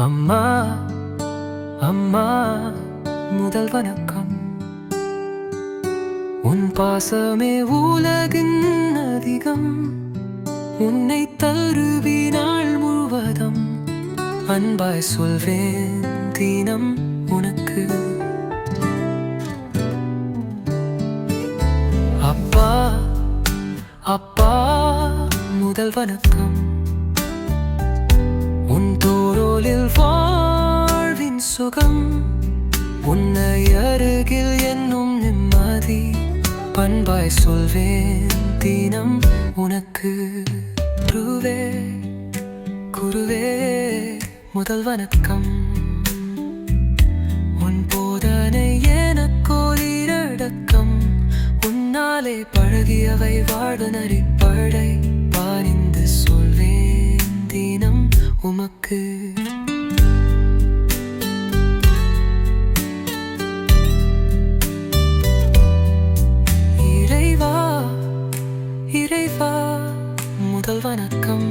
அம்மா அம்மா முதல் வணக்கம். உன் பாசமே உலகின் அதிகம். உன்னை தருவினாள் முழுவதும் அன்பாய் சொல்வேன் தினம் உனக்கு. அப்பா அப்பா முதல் வணக்கம். சுகம் உன்னை அருகில் என்னும் நிம்மதி பண்பாய் சொல்வேன். தினம் உனக்கு குருவே குருவே முதல் வணக்கம். உன் போதனை எனக்கோரிடக்கம் உன்னாலே பழகியவை வாழ்வனரி பழை பாரிந்து சொல்வேன் தினம் உமக்கு மக்கள் வணக்கம்.